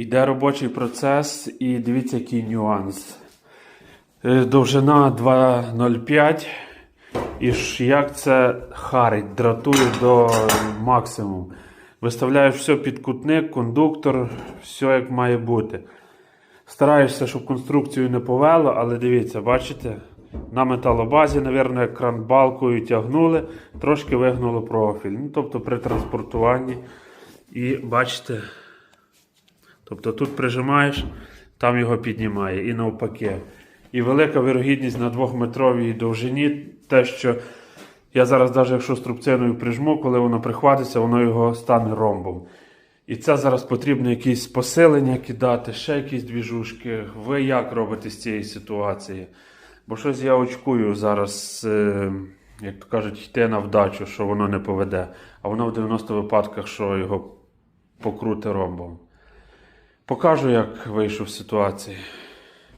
Йде робочий процес і дивіться, який нюанс. Е, Довжина 2,05. І ж як це харить, дратує до максимуму. Виставляєш все під кутник, кондуктор, все як має бути. Стараєшся, щоб конструкцію не повело, але дивіться, бачите? На металобазі, напевно, як кран балкою тягнули, трошки вигнуло профіль. Ну, тобто при транспортуванні. І бачите, тобто тут прижимаєш, там його піднімає і навпаки. І велика вирогідність на двохметровій довжині, те, що я зараз, навіть якщо струбциною прижму, коли воно прихватиться, воно його стане ромбом. І це зараз потрібно якісь посилення кидати, ще якісь двіжушки. Ви як робите з цієї ситуації? Бо щось я очкую зараз, е, як то кажуть, йти на вдачу, що воно не поведе. А воно в 90 випадках, що його покрути ромбом. Покажу, як вийшов з ситуації.